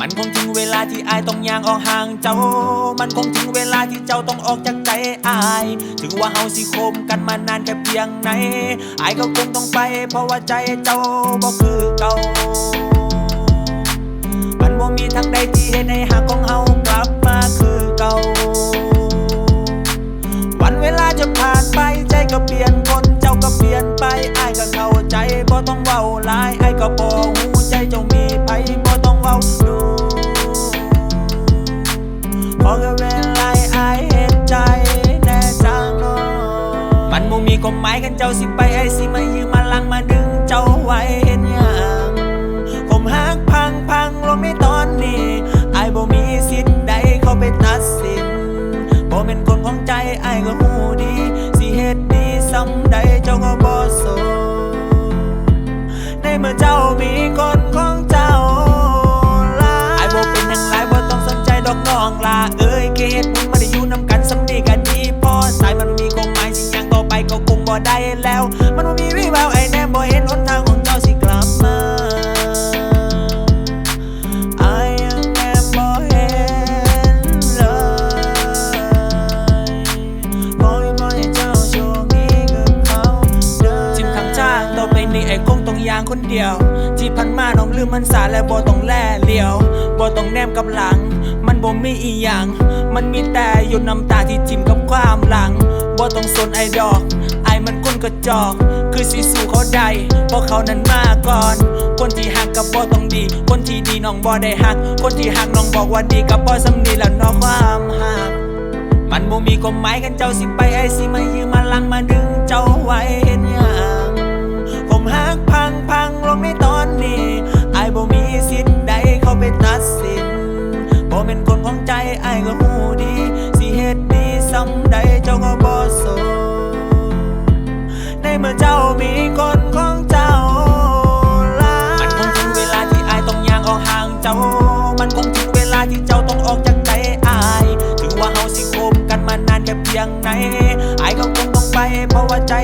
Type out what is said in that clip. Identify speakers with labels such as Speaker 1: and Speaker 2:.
Speaker 1: มันคงถึงเวลาที่อายต้องย่างออกห่างเจ้า มันคงถึงเวลาที่เจ้าต้องออกจากใจอาย ถึงว่าเฮาสิคบกันมานานแค่เพียงไหนอายก็คงต้องไป เพราะว่าใจเจ้าบ่คือเก่า มันบ่มีทางใดที่เห็นให้หักของเฮากลับมาคือเก่า วันเวลาจะผ่านไปใจก็เปลี่ยนคนเจ้าก็เปลี่ยนไปอายก็เข้าใจบ่ต้องเว้าหลาย มันบ่มีความหมายกันเจ้าสิไปอ้สิมายืมมาลังมาดึงเจ้าไว้เฮ็ดหยังผมหักพังพังลงในตอนนี้ไอ้บ่มีสิทธิ์ใดเขาไปตัดสินบ่เป็นคนของใจไอ้ก็หูดีสิเฮ็ดดีซ้ำใดเจ้าก็บ่สนในเมื่อเจ้ามีคนของเจ้าลาไอ้บ่เป็นหยังไรบ่ต้องสนใจดอกน้องลาเอ้ยเฮ็ดบุญ ได้แล้ว มันบ่มีวิแววไอ้แน่บ่เห็นหนทางของเจ้าสิกลับมาอายยังแอบบ่เห็นเลยขอให้ปล่อให้เจ้าโชคดีกับเขาเด้อจิ้มคำจ้างต่อไปนี้ไอ้คงต้องยางคนเดียว ที่พันมาน้องลืมมันสาและบ่ต้องแล่เลี้ยวบ่ต้องแนมกับหลัง มันบ่มีอีหยัง มันมีแต่หยดน้ำตาที่จิ้มกับความหลังบ่ต้องสนไอ้ดอก กระจอก คือสิสู่เขาได้เพราะเขานั้นมาก่อน คนที่หักกับบ่ต้องดี คนที่ดีน้องบ่ได้หัก คนที่หักน้องบอกว่าดีกับบ่สำนีแล้วน้องความหักมันบ่มีความหมายกันเจ้าสิไปไอ้สิมายืมมาลังมาดึงเจ้าไว้เห็นยังผมหักพังพังลงในตอนนี้ไอ้บ่มีสิทธิ์ใดเขาไปตัดสินบ่เป็นคนของใจไอ้ก็หูดี สิเฮ็ดดีซ้ำใด มีคนของเจ้าลามันคงถึงเวลาที่อายต้องย่างออกห่างเจ้า มันคงถึงเวลาที่เจ้าต้องออกจากใจอาย ถึงว่าเฮาสิคบกันมานานแค่เพียงไหนอายก็คงต้องไปเพราะว่าใจ